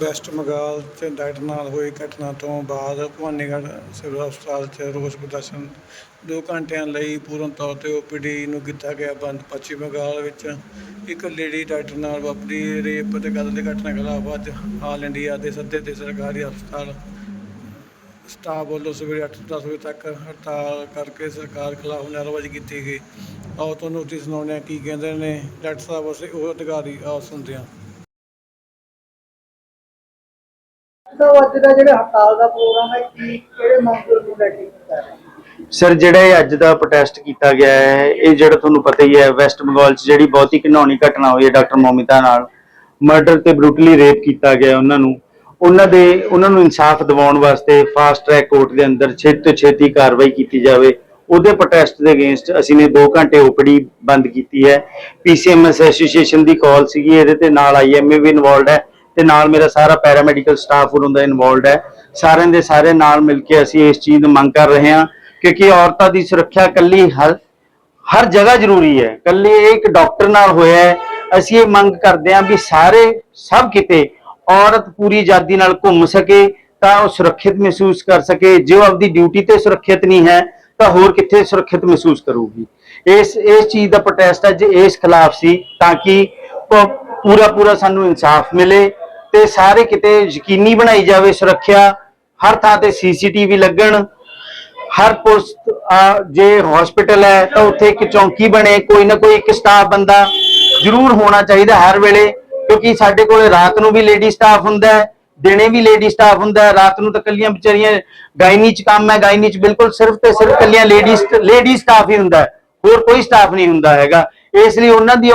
West Bengal 'ਚ doctor ਨਾਲ ਹੋਈ ਘਟਨਾ ਤੋਂ ਬਾਅਦ ਭਵਾਨੀਗੜ੍ਹ ਸਿਵਲ ਹਸਪਤਾਲ 'ਚ ਰੋਸ ਪ੍ਰਦਰਸ਼ਨ। ਦੋ ਘੰਟਿਆਂ ਲਈ ਪੂਰਨ ਤੌਰ ਤੇ ਓਪੀਡੀ ਨੂੰ ਕੀਤਾ ਗਿਆ ਬੰਦ। ਪੱਛਮੀ ਬੰਗਾਲ ਵਿੱਚ ਇੱਕ ਲੇਡੀ ਡਾਕਟਰ ਨਾਲ ਵਾਪਰੀ। ਰੇਪ ਅਤੇ ਕਤਲ ਦੀ ਘਟਨਾ ਖਿਲਾਫ ਅੱਜ ਆਲ ਇੰਡੀਆ ਦੇ ਸੱਦੇ ਤੇ ਸਰਕਾਰੀ ਹਸਪਤਾਲ ਸਟਾਫ ਵੱਲੋਂ ਸਵੇਰੇ 8-10 ਵਜੇ ਤੱਕ ਹੜਤਾਲ ਕਰਕੇ ਸਰਕਾਰ ਖਿਲਾਫ ਨਾਅਰੇਬਾਜ਼ੀ ਕੀਤੀ ਗਈ। ਆਓ ਤੁਹਾਨੂੰ ਨੋਟਿਸ ਸੁਣਾਉਂਦੇ ਹਾਂ ਕੀ ਕਹਿੰਦੇ ਨੇ। ਡਾਕਟਰ ਸਾਹਿਬ, ਅਸੀਂ ਉਹ ਅਧਿਕਾਰੀ ਆਓ ਸੁਣਦੇ ਹਾਂ। ਤਾਂ ਅੱਜ ਦਾ ਜਿਹੜਾ ਹੜਤਾਲ ਦਾ ਪ੍ਰੋਗਰਾਮ ਹੈ, ਕੀ, ਕਿਹੜੇ ਮਸਲੇ ਨੂੰ ਲੈ ਕੇ ਕੀਤਾ ਹੈ ਸਰ ਜਿਹੜਾ ਇਹ ਅੱਜ ਦਾ ਪ੍ਰੋਟੈਸਟ ਕੀਤਾ ਗਿਆ ਹੈ, ਇਹ ਜਿਹੜਾ ਤੁਹਾਨੂੰ ਪਤਾ ਹੀ ਹੈ ਵੈਸਟ ਬੰਗਾਲ 'ਚ ਜਿਹੜੀ ਬਹੁਤ ਹੀ ਘਿਨੌਣੀ ਘਟਨਾ ਹੋਈ ਹੈ ਡਾਕਟਰ ਮੋਮਿਤਾ ਨਾਲ ਮਰਡਰ ਤੇ ਬਰੂਟਲੀ ਰੇਪ ਕੀਤਾ ਗਿਆ ਉਹਨਾਂ ਨੂੰ। ਉਹਨਾਂ ਦੇ, ਉਹਨਾਂ ਨੂੰ ਇਨਸਾਫ ਦਿਵਾਉਣ ਵਾਸਤੇ ਫਾਸਟ ਟਰੈਕ ਕੋਰਟ ਦੇ ਅੰਦਰ ਛੇਤੀ ਤੋਂ ਛੇਤੀ ਕਾਰਵਾਈ ਕੀਤੀ ਜਾਵੇ। ਉਹਦੇ ਪ੍ਰੋਟੈਸਟ ਦੇ ਅਗੇਂਸਟ ਅਸੀਂ ਨੇ 2 ਘੰਟੇ ਓਪੀਡੀ ਬੰਦ ਕੀਤੀ ਹੈ। ਪੀਸੀਐਮਐਸ ਐਸੋਸੀਏਸ਼ਨ ਦੀ ਕਾਲ ਸੀਗੀ ਇਹਦੇ ਤੇ, ਨਾਲ ਆਈਐਮਏ ਵੀ ਇਨਵੋਲਡ ਹੈ। ਤੇ ਨਾਲ ਮੇਰਾ ਸਾਰਾ ਪੈਰਾਮੈਡੀਕਲ ਸਟਾਫ ਦਾ ਇਨਵੋਲਡ ਹੈ। ਸਾਰਿਆਂ ਦੇ ਸਾਰੇ ਨਾਲ ਮਿਲ ਕੇ ਅਸੀਂ ਇਸ ਚੀਜ਼ ਦੀ ਮੰਗ ਕਰ ਰਹੇ ਹਾਂ ਕਿਉਂਕਿ ਔਰਤਾਂ ਦੀ ਸੁਰੱਖਿਆ ਕੱਲੀ ਹਰ ਹਰ ਜਗ੍ਹਾ ਜ਼ਰੂਰੀ ਹੈ। ਕੱਲੇ ਇੱਕ ਡਾਕਟਰ ਨਾਲ ਹੋਇਆ ਹੈ। ਅਸੀਂ ਇਹ ਮੰਗ ਕਰਦੇ ਹਾਂ ਵੀ ਸਾਰੇ, ਸਭ ਕਿਤੇ ਔਰਤ ਪੂਰੀ ਆਜ਼ਾਦੀ ਨਾਲ ਘੁੰਮ ਸਕੇ ਤਾਂ ਉਹ ਸੁਰੱਖਿਅਤ ਮਹਿਸੂਸ ਕਰ ਸਕੇ। ਜੇ ਉਹ ਆਪਦੀ ਡਿਊਟੀ ਤੇ ਸੁਰੱਖਿਅਤ ਨਹੀਂ ਹੈ, ਤਾਂ ਹੋਰ ਕਿੱਥੇ ਸੁਰੱਖਿਅਤ ਮਹਿਸੂਸ ਕਰੂਗੀ? ਇਸ ਇਸ ਚੀਜ਼ ਦਾ ਪ੍ਰੋਟੈਸਟ ਅੱਜ ਇਸ ਖਿਲਾਫ ਸੀ ਤਾਂ ਕਿ ਪੂਰਾ ਪੂਰਾ ਸਾਨੂੰ ਇਨਸਾਫ ਮਿਲੇ। ਤੇ ਸਾਰੇ ਕਿਤੇ ਯਕੀਨੀ ਬਣਾਈ ਜਾਵੇ ਸੁਰੱਖਿਆ, ਹਰ ਥਾਂ ਤੇ ਸੀਸੀਟੀਵੀ ਲੱਗਣ, ਹਰ ਪੁਲਿਸ ਜੇ ਹਸਪੀਟਲ ਹੈ ਤਾਂ ਉੱਥੇ ਇੱਕ ਚੌਂਕੀ ਬਣੇ, ਕੋਈ ਨਾ ਕੋਈ ਇੱਕ ਸਟਾਫ ਬੰਦਾ ਜ਼ਰੂਰ ਹੋਣਾ ਚਾਹੀਦਾ ਹਰ ਵੇਲੇ, ਕਿਉਂਕਿ ਸਾਡੇ ਕੋਲੇ ਰਾਤ ਨੂੰ ਵੀ ਲੇਡੀ ਸਟਾਫ ਹੁੰਦਾ ਹੈ, ਦਿਨੇ ਵੀ ਲੇਡੀ ਸਟਾਫ ਹੁੰਦਾ ਹੈ, ਰਾਤ ਨੂੰ ਤਾਂ ਕੱਲੀਆਂ ਵਿਚਾਰੀਆਂ ਗਾਇਨੀ ਚ ਕੰਮ ਹੈ, ਗਾਇਨੀ ਚ ਬਿਲਕੁਲ ਸਿਰਫ ਤੇ ਸਿਰਫ ਕੱਲੀਆਂ ਲੇਡੀ ਲੇਡੀ ਸਟਾਫ ਹੀ ਹੁੰਦਾ ਹੈ, ਹੋਰ ਕੋਈ ਸਟਾਫ ਨਹੀਂ ਹੁੰਦਾ ਹੈਗਾ। ਇਸ ਲਈ ਉਹਨਾਂ ਦੀ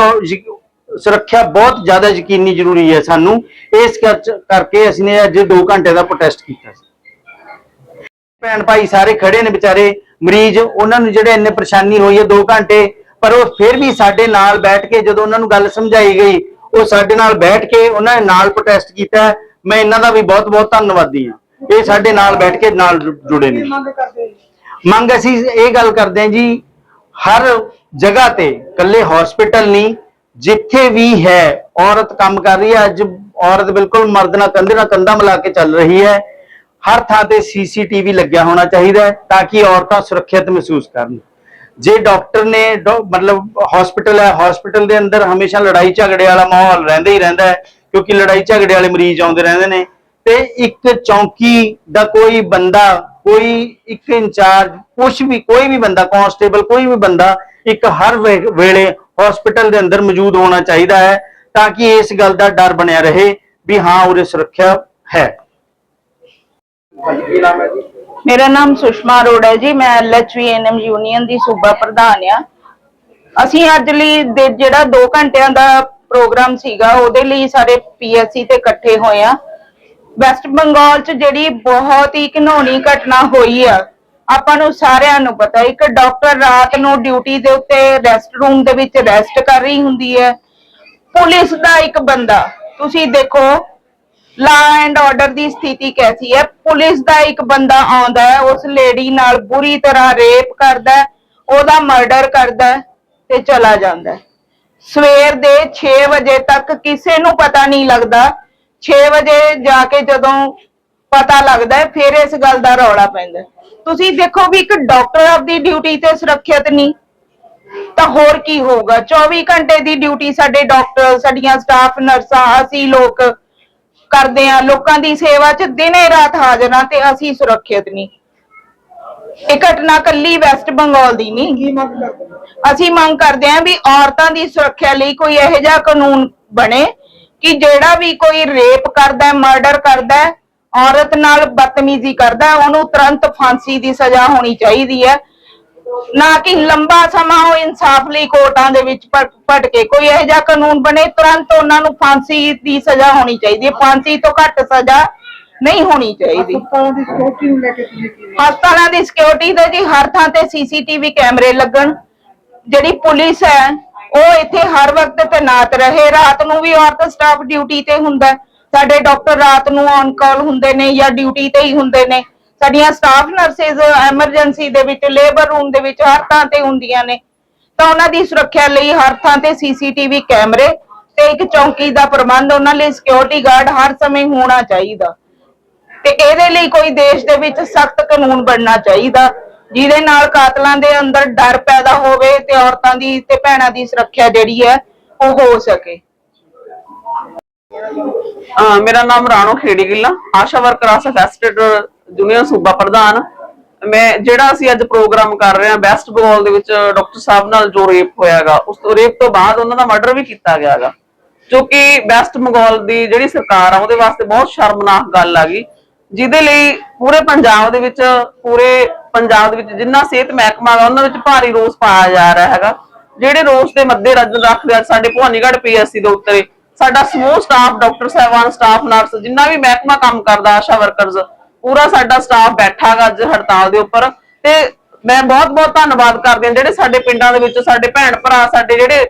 ਸੁਰੱਖਿਆ ਬਹੁਤ ਜ਼ਿਆਦਾ ਯਕੀਨੀ ਜ਼ਰੂਰੀ ਹੈ ਸਾਨੂੰ। ਇਸ ਕਰ- ਕਰਕੇ ਅਸੀਂ ਨੇ ਅੱਜ 2 ਘੰਟੇ ਦਾ ਪ੍ਰੋਟੈਸਟ ਕੀਤਾ ਸੀ। ਭੈਣ ਭਾਈ ਸਾਰੇ ਖੜੇ ਨੇ ਵਿਚਾਰੇ ਮਰੀਜ਼ ਉਹਨਾਂ ਨੂੰ ਜਿਹੜੇ ਇੰਨੇ ਪਰੇਸ਼ਾਨੀ ਹੋਈ ਹੈ 2 ਘੰਟੇ ਪਰ ਉਹ ਫਿਰ ਵੀ ਸਾਡੇ ਨਾਲ ਬੈਠ ਕੇ ਜਦੋਂ ਉਹਨਾਂ ਨੂੰ ਗੱਲ ਸਮਝਾਈ ਗਈ ਉਹ ਸਾਡੇ ਨਾਲ ਬੈਠ ਕੇ ਉਹਨਾਂ ਨੇ ਨਾਲ ਪ੍ਰੋਟੈਸਟ ਕੀਤਾ। ਮੈਂ ਇਹਨਾਂ ਦਾ ਵੀ ਬਹੁਤ ਬਹੁਤ ਧੰਨਵਾਦੀ ਹਾਂ। ਇਹ ਸਾਡੇ ਨਾਲ ਬੈਠ ਕੇ ਨਾਲ ਜੁੜੇ ਨੇ। ਮੰਗ ਅਸੀਂ ਇਹ ਗੱਲ ਕਰਦੇ ਹਾਂ ਜੀ ਹਰ ਜਗ੍ਹਾ ਤੇ ਇਕੱਲੇ ਹਸਪੀਟਲ ਨਹੀਂ ਜਿੱਥੇ ਵੀ ਹੈ, ਔਰਤ ਕੰਮ ਕਰ ਰਹੀ ਹੈ, ਅੱਜ ਔਰਤ ਬਿਲਕੁਲ ਮਰਦ ਨਾਲ ਕੰਧੇ ਨਾਲ ਕੰਧਾ ਮਿਲਾ ਕੇ ਚੱਲ ਰਹੀ ਹੈ। ਹਰ ਥਾਂ ਤੇ ਸੀਸੀਟੀਵੀ ਲੱਗਿਆ ਹੋਣਾ ਚਾਹੀਦਾ ਹੈ ਤਾਂ ਕਿ ਔਰਤਾਂ ਸੁਰੱਖਿਅਤ ਮਹਿਸੂਸ ਕਰਨ। ਜੇ ਡਾਕਟਰ ਨੇ ਮਤਲਬ ਹਸਪੀਟਲ ਹੈ ਹਸਪੀਟਲ ਦੇ ਅੰਦਰ ਹਮੇਸ਼ਾ ਲੜਾਈ ਝਗੜੇ ਵਾਲਾ ਮਾਹੌਲ ਰਹਿੰਦਾ ਹੀ ਰਹਿੰਦਾ ਹੈ, ਕਿਉਂਕਿ ਲੜਾਈ ਝਗੜੇ ਵਾਲੇ ਮਰੀਜ਼ ਆਉਂਦੇ ਰਹਿੰਦੇ ਨੇ। ਤੇ ਇੱਕ ਚੌਂਕੀ ਦਾ ਕੋਈ ਬੰਦਾ, ਕੋਈ ਇੱਕ ਇੰਚਾਰਜ ਕੁਝ ਵੀ, ਕੋਈ ਵੀ ਬੰਦਾ ਕਾਂਸਟੇਬਲ ਕੋਈ ਵੀ ਬੰਦਾ ਇੱਕ ਹਰ ਵੇ- ਵੇਲੇ ਹਸਪੀਟਲ ਦੇ ਅੰਦਰ ਮੌਜੂਦ ਹੋਣਾ ਚਾਹੀਦਾ ਹੈ ਤਾਂ ਕਿ ਇਸ ਗੱਲ ਦਾ ਡਰ ਬਣਿਆ ਰਹੇ ਵੀ ਹਾਂ ਉਰੇ ਸੁਰੱਖਿਆ ਹੈ। ਮੇਰਾ ਨਾਮ ਸੁਸ਼ਮਾ ਅਰੋੜਾ ਹੈ ਜੀ ਮੈਂ ਐਲਐਚਵੀਐਨਐਮ ਯੂਨੀਅਨ ਦੀ ਸੂਬਾ ਪ੍ਰਧਾਨ ਆ ਅਸੀਂ ਅੱਜ ਲਈ ਜਿਹੜਾ 2 ਘੰਟਿਆਂ ਦਾ ਪ੍ਰੋਗਰਾਮ ਸੀਗਾ ਉਹਦੇ ਲਈ ਸਾਰੇ ਪੀਐਸਸੀ ਤੇ ਇਕੱਠੇ ਹੋਏ ਆ ਵੈਸਟ ਬੰਗਾਲ ਚ ਜਿਹੜੀ ਬਹੁਤ ਹੀ ਘਿਨੌਣੀ ਘਟਨਾ ਹੋਈ ਆ ਆਪਾਂ ਨੂੰ ਸਾਰਿਆਂ ਨੂੰ ਪਤਾ ਇੱਕ ਡਾਕਟਰ ਰਾਤ ਨੂੰ ਡਿਊਟੀ ਦੇ ਉੱਤੇ ਰੈਸਟ ਰੂਮ ਦੇ ਵਿੱਚ ਰੈਸਟ ਕਰ ਰਹੀ ਹੁੰਦੀ ਹੈ ਪੁਲਿਸ ਦਾ ਇੱਕ ਬੰਦਾ ਤੁਸੀਂ ਦੇਖੋ ਲਾ ਐਂਡ ਆਰਡਰ ਦੀ ਸਥਿਤੀ ਕੈਸੀ ਹੈ ਪੁਲਿਸ ਦਾ ਇੱਕ ਬੰਦਾ ਆਉਂਦਾ ਹੈ ਉਸ ਲੇਡੀ ਨਾਲ ਬੁਰੀ ਤਰ੍ਹਾਂ ਰੇਪ ਕਰਦਾ ਹੈ, ਉਹਦਾ ਮਰਡਰ ਕਰਦਾ ਹੈ ਤੇ ਚਲਾ ਜਾਂਦਾ ਹੈ। ਸਵੇਰ ਦੇ 6 ਵਜੇ ਤੱਕ ਕਿਸੇ ਨੂੰ ਪਤਾ ਨਹੀਂ ਲੱਗਦਾ 6 ਵਜੇ ਜਾ ਕੇ ਜਦੋਂ ਪਤਾ ਲੱਗਦਾ ਹੈ ਫਿਰ ਇਸ ਗੱਲ ਦਾ ਰੌਲਾ ਪੈਂਦਾ ਹੈ। ਤੁਸੀਂ ਦੇਖੋ ਵੀ ਇੱਕ ਡਾਕਟਰ ਆਪਦੀ ਡਿਊਟੀ ਤੇ ਸੁਰੱਖਿਅਤ ਨਹੀਂ ਤਾਂ ਹੋਰ ਕੀ ਹੋਊਗਾ? 24 ਘੰਟੇ ਦੀ ਡਿਊਟੀ ਸਾਡੇ ਡਾਕਟਰ ਸਾਡੀਆਂ ਸਟਾਫ ਨਰਸਾਂ ਅਸੀਂ ਲੋਕ ਕਰਦੇ ਆ ਲੋਕਾਂ ਦੀ ਸੇਵਾ 'ਚ ਦਿਨੇ ਰਾਤ ਹਾਜ਼ਰ ਹਾਂ ਤੇ ਅਸੀਂ ਸੁਰੱਖਿਅਤ ਨਹੀਂ। ਇਹ ਘਟਨਾ ਕੱਲੀ ਵੈਸਟ ਬੰਗਾਲ ਦੀ ਨਹੀਂ। ਕੀ ਮੰਗ ਕਰਦੇ ਨੇ ਅਸੀਂ ਮੰਗ ਕਰਦੇ ਹਾਂ ਵੀ ਔਰਤਾਂ ਦੀ ਸੁਰੱਖਿਆ ਲਈ ਕੋਈ ਇਹੋ ਜਿਹਾ ਕਾਨੂੰਨ ਬਣੇ ਕਿ ਜਿਹੜਾ ਵੀ ਕੋਈ ਰੇਪ ਕਰਦਾ ਹੈ ਮਰਡਰ ਕਰਦਾ ਹੈ ਔਰਤ ਨਾਲ ਬਦਤਮੀਜ਼ੀ ਕਰਦਾ ਉਹਨੂੰ ਤੁਰੰਤ ਫਾਂਸੀ ਦੀ ਸਜ਼ਾ ਹੋਣੀ ਚਾਹੀਦੀ ਹੈ। ਨਾ ਕਿ ਲੰਬਾ ਸਮਾਂ ਉਹ ਇਨਸਾਫ ਲਈ ਕੋਰਟਾਂ ਦੇ ਵਿੱਚ ਭਟ ਭਟ ਕੇ ਕੋਈ ਇਹੋ ਜਿਹਾ ਕਾਨੂੰਨ ਬਣੇ ਤੁਰੰਤ ਉਹਨਾਂ ਨੂੰ ਫਾਂਸੀ ਦੀ ਸਜ਼ਾ ਹੋਣੀ ਚਾਹੀਦੀ ਹੈ। ਫਾਂਸੀ ਤੋਂ ਘੱਟ ਸਜ਼ਾ ਨਹੀਂ ਹੋਣੀ ਚਾਹੀਦੀ। ਹਸਪਤਾਲਾਂ ਦੀ ਸਿਕਿਉਰਿਟੀ ਦੀ ਜੀ ਹਰ ਥਾਂ ਤੇ ਸੀਸੀਟੀਵੀ ਕੈਮਰੇ ਲੱਗਣ ਜਿਹੜੀ ਪੁਲਿਸ ਹੈ ਉਹ ਇੱਥੇ ਹਰ ਵਕਤ ਤੈਨਾਤ ਰਹੇ। ਰਾਤ ਨੂੰ ਵੀ ਔਰਤ ਸਟਾਫ ਡਿਊਟੀ ਤੇ ਹੁੰਦਾ ਹੈ। ਸਾਡੇ ਡਾਕਟਰ ਰਾਤ ਨੂੰ ਔਨ ਕਾਲ ਹੁੰਦੇ ਨੇ ਜਾਂ ਡਿਊਟੀ ਤੇ ਹੀ ਹੁੰਦੇ ਨੇ। ਸਾਡੀਆਂ ਸਟਾਫ ਨਰਸਿਸ ਐਮਰਜੈਂਸੀ ਦੇ ਵਿੱਚ ਲੇਬਰ ਰੂਮ ਦੇ ਵਿੱਚ ਹਰ ਥਾਂ ਤੇ ਹੁੰਦੀਆਂ ਨੇ। ਤਾਂ ਉਹਨਾਂ ਦੀ ਸੁਰੱਖਿਆ ਲਈ ਹਰ ਥਾਂ ਤੇ ਸੀਸੀਟੀਵੀ ਕੈਮਰੇ ਤੇ ਇੱਕ ਚੌਂਕੀ ਦਾ ਪ੍ਰਬੰਧ, ਉਹਨਾਂ ਲਈ ਸਿਕਿਉਰਿਟੀ ਗਾਰਡ ਹਰ ਸਮੇਂ ਹੋਣਾ ਚਾਹੀਦਾ। ਤੇ ਇਹਦੇ ਲਈ ਕੋਈ ਦੇਸ਼ ਦੇ ਵਿੱਚ ਸਖਤ ਕਾਨੂੰਨ ਬਣਨਾ ਚਾਹੀਦਾ, ਜਿਹਦੇ ਨਾਲ ਕਾਤਲਾਂ ਦੇ ਅੰਦਰ ਡਰ ਪੈਦਾ ਹੋਵੇ ਤੇ ਔਰਤਾਂ ਦੀ ਤੇ ਭੈਣਾਂ ਦੀ ਸੁਰੱਖਿਆ ਜਿਹੜੀ ਹੈ ਉਹ ਹੋ ਸਕੇ। ਮੇਰਾ ਨਾਮ ਰਾਣੋ ਖੇੜੀ ਗਿੱਲਾ ਆਸ਼ਾ ਵਰਕਰ, ਆਸ ਜੂਨੀਅਰ ਸੂਬਾ ਪ੍ਰਧਾਨ। ਮੈਂ, ਜਿਹੜਾ ਅਸੀਂ ਅੱਜ ਪ੍ਰੋਗਰਾਮ ਕਰ ਰਹੇ ਹਾਂ ਵੈਸਟ ਬੰਗਾਲ ਦੇ ਵਿੱਚ ਡਾਕਟਰ ਸਾਹਿਬ ਨਾਲ ਜੋ ਰੇਪ ਹੋਇਆਗਾ, ਉਸ ਤੋਂ, ਰੇਪ ਤੋਂ ਬਾਅਦ ਉਹਨਾਂ ਦਾ ਮਰਡਰ ਵੀ ਕੀਤਾ ਗਿਆਗਾ। ਜੋ ਕਿ ਵੈਸਟ ਬੰਗਾਲ ਦੀ ਜਿਹੜੀ ਸਰਕਾਰ ਆ, ਉਹਦੇ ਵਾਸਤੇ ਬਹੁਤ ਸ਼ਰਮਨਾਕ ਗੱਲ ਆ ਗਈ। ਜਿਹਦੇ ਲਈ ਪੂਰੇ ਪੰਜਾਬ ਦੇ ਵਿੱਚ, ਪੂਰੇ ਪੰਜਾਬ ਦੇ ਵਿੱਚ ਜਿੰਨਾ ਸਿਹਤ ਮਹਿਕਮਾ ਗਾ, ਉਹਨਾਂ ਵਿੱਚ ਭਾਰੀ ਰੋਸ ਪਾਇਆ ਜਾ ਰਿਹਾ ਹੈਗਾ। ਜਿਹੜੇ ਰੋਸ ਦੇ ਮੱਦੇ ਨਜ਼ਰ ਰੱਖਦੇ ਸਾਡੇ ਭਵਾਨੀਗੜ੍ਹ ਪੀਐਸਸੀ ਦੇ ਉੱਤੇ ਸਾਡਾ ਸਮੂਹ ਸਟਾਫ ਡਾਕਟਰ ਸਾਹਿਬਾਨ ਸਟਾਫ ਨਰਸ ਜਿੰਨਾ ਵੀ ਮਹਿਕਮਾ ਕੰਮ ਕਰਦਾ, ਆਸ਼ਾ ਵਰਕਰਸ ਪੂਰਾ ਸਾਡਾ ਸਟਾਫ ਬੈਠਾ ਅੱਜ ਹੜਤਾਲ ਦੇ ਉੱਪਰ। ਤੇ ਮੈਂ ਬਹੁਤ ਬਹੁਤ ਧੰਨਵਾਦ ਕਰਦੀ ਹਾਂ ਜਿਹੜੇ ਸਾਡੇ ਪਿੰਡਾਂ ਦੇ ਵਿੱਚ ਸਾਡੇ ਭੈਣ ਭਰਾ, ਸਾਡੇ ਜਿਹੜੇ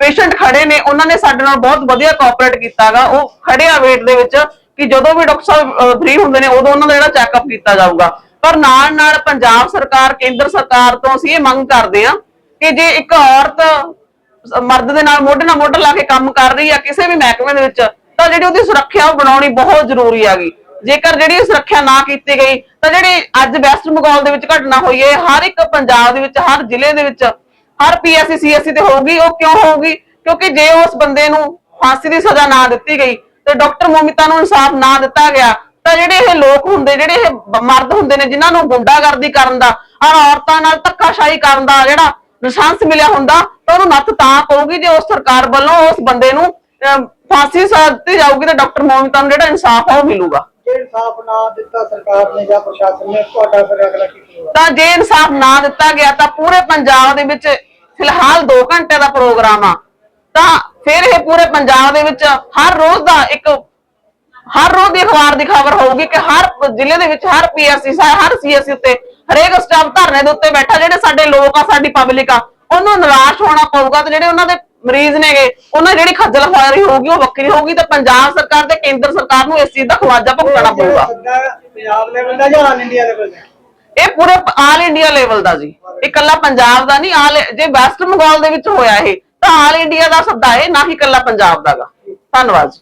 ਪੇਸ਼ੈਂਟ ਖੜੇ ਨੇ, ਉਹਨਾਂ ਨੇ ਸਾਡੇ ਨਾਲ ਬਹੁਤ ਵਧੀਆ ਕੋਆਪਰੇਟ ਕੀਤਾਗਾ। ਉਹ ਖੜੇ ਆ ਵੇਟ ਦੇ ਵਿੱਚ ਕਿ ਜਦੋਂ ਵੀ ਡਾਕਟਰ ਸਾਹਿਬ ਫ੍ਰੀ ਹੁੰਦੇ ਨੇ, ਉਦੋਂ ਉਹਨਾਂ ਦਾ ਜਿਹੜਾ ਚੈੱਕਅਪ ਕੀਤਾ ਜਾਊਗਾ। ਪਰ ਨਾਲ ਨਾਲ ਪੰਜਾਬ ਸਰਕਾਰ, ਕੇਂਦਰ ਸਰਕਾਰ ਤੋਂ ਅਸੀਂ ਇਹ ਮੰਗ ਕਰਦੇ ਹਾਂ ਕਿ ਜੇ ਇੱਕ ਔਰਤ ਮਰਦ ਦੇ ਨਾਲ ਮੋਢੇ ਨਾਲ ਮੋਢਾ ਲਾ ਕੇ ਕੰਮ ਕਰ ਰਹੀ ਆ ਕਿਸੇ ਵੀ ਮਹਿਕਮੇ ਦੇ ਵਿੱਚ, ਤਾਂ ਜਿਹੜੀ ਉਹਦੀ ਸੁਰੱਖਿਆ ਉਹ ਬਣਾਉਣੀ ਬਹੁਤ ਜ਼ਰੂਰੀ ਹੈਗੀ। ਜੇਕਰ ਜਿਹੜੀ ਸੁਰੱਖਿਆ ਨਾ ਕੀਤੀ ਗਈ, ਤਾਂ ਜਿਹੜੀ ਅੱਜ ਵੈਸਟ ਬੰਗਾਲ ਦੇ ਵਿੱਚ ਘਟਨਾ ਹੋਈ ਹੈ, ਹਰ ਇੱਕ ਪੰਜਾਬ ਦੇ ਵਿੱਚ, ਹਰ ਜ਼ਿਲ੍ਹੇ ਦੇ ਵਿੱਚ, ਹਰ ਪੀਐਸਸੀ ਸੀਐਸਸੀ ਤੇ ਹੋਊਗੀ, ਉਹ ਕਿਉਂ ਹੋਊਗੀ? ਕਿਉਂਕਿ ਜੇ ਉਸ ਬੰਦੇ ਨੂੰ ਫਾਂਸੀ ਦੀ ਸਜ਼ਾ ਨਾ ਦਿੱਤੀ ਗਈ, ਤੇ ਡਾਕਟਰ ਮੋਮਿਤਾ ਨੂੰ ਇਨਸਾਫ ਨਾ ਦਿੱਤਾ ਗਿਆ, ਤਾਂ ਜਿਹੜੇ ਇਹ ਲੋਕ ਹੁੰਦੇ, ਜਿਹੜੇ ਇਹ ਮਰਦ ਹੁੰਦੇ ਨੇ, ਜਿਨ੍ਹਾਂ ਨੂੰ ਗੁੰਡਾਗਰਦੀ ਕਰਨ ਦਾ, ਔਰ ਔਰਤਾਂ ਨਾਲ ਧੱਕਾਸ਼ਾਹੀ ਕਰਨ ਦਾ ਜਿਹੜਾ ਲਾਇਸੈਂਸ ਮਿਲਿਆ ਹੁੰਦਾ ਤਾਂ ਉਹਨੂੰ ਨੱਥ ਤਾਂ ਪਊਗੀ ਜੇ ਉਸ ਸਰਕਾਰ ਵੱਲੋਂ ਉਸ ਬੰਦੇ ਨੂੰ ਅਮ, ਫਾਂਸੀ ਦੀ ਸਜ਼ਾ ਦਿੱਤੀ ਜਾਊਗੀ ਤਾਂ ਡਾਕਟਰ ਮੋਮਿਤਾ ਨੂੰ ਜਿਹੜਾ ਇਨਸਾਫ ਆ ਉਹ ਮਿਲੂਗਾ। ਜੇ ਇਨਸਾਫ ਨਾ ਦਿੱਤਾ ਸਰਕਾਰ ਨੇ ਜਾਂ ਪ੍ਰਸ਼ਾਸਨ ਨੇ ਤੁਹਾਡਾ ਫਿਰ ਅਗਲਾ ਕੀ ਹੋਊਗਾ ਤਾਂ ਜੇ ਇਨਸਾਫ ਨਾ ਦਿੱਤਾ ਗਿਆ ਤਾਂ ਪੂਰੇ ਪੰਜਾਬ ਦੇ ਵਿੱਚ ਫਿਲਹਾਲ 2 ਘੰਟੇ ਦਾ ਪ੍ਰੋਗਰਾਮ ਆ। ਤਾਂ ਫਿਰ ਇਹ ਪੂਰੇ ਪੰਜਾਬ ਦੇ ਵਿੱਚ ਹਰ ਰੋਜ਼ ਦਾ ਇੱਕ ਹਰ ਰੋਜ਼ ਦੀ ਅਖਬਾਰ ਦੀ ਖਬਰ ਹੋਊਗੀ ਕਿ ਹਰ ਜ਼ਿਲ੍ਹੇ ਦੇ ਵਿੱਚ ਹਰ ਪੀਐਸਸੀ ਹਰ ਸੀਐਸਸੀ ਉੱਤੇ ਹਰੇਕ ਸਟਾਫ ਧਰਨੇ ਦੇ ਉੱਤੇ ਬੈਠਾ ਜਿਹੜੇ ਸਾਡੇ ਲੋਕ ਆ ਸਾਡੀ ਪਬਲਿਕ ਆ ਉਹਨੂੰ ਨਿਰਾਸ਼ ਹੋਣਾ ਪਊਗਾ ਤੇ ਜਿਹੜੇ ਉਹਨਾਂ ਦੇ ਮਰੀਜ਼ ਨੇਗੇ ਉਹਨਾਂ ਜਿਹੜੀ ਖੱਜਲ ਖੁਆਰੀ ਹੋਊਗੀ ਉਹ ਵੱਖਰੀ ਹੋਊਗੀ ਤੇ ਪੰਜਾਬ ਸਰਕਾਰ ਤੇ ਕੇਂਦਰ ਸਰਕਾਰ ਨੂੰ ਇਸ ਚੀਜ਼ ਦਾ ਖਵਾਜਾ ਭੁਗਤਣਾ ਪਊਗਾ। ਪੰਜਾਬ ਲੈਵਲ ਦਾ ਜਾਂ ਆਲ ਇੰਡੀਆ ਲੈਵਲ ਦਾ? ਇਹ ਪੂਰੇ ਆਲ ਇੰਡੀਆ ਲੈਵਲ ਦਾ ਜੀ। ਇਹ ਇਕੱਲਾ ਪੰਜਾਬ ਦਾ ਨਹੀਂ ਆਲ ਜੇ ਵੈਸਟ ਬੰਗਾਲ ਦੇ ਵਿੱਚ ਹੋਇਆ ਇਹ ਤਾਂ ਆਲ ਇੰਡੀਆ ਦਾ ਸੱਦਾ ਹੈ ਨਾ ਕਿ ਇਕੱਲਾ ਪੰਜਾਬ ਦਾ ਗਾ। ਧੰਨਵਾਦ ਜੀ।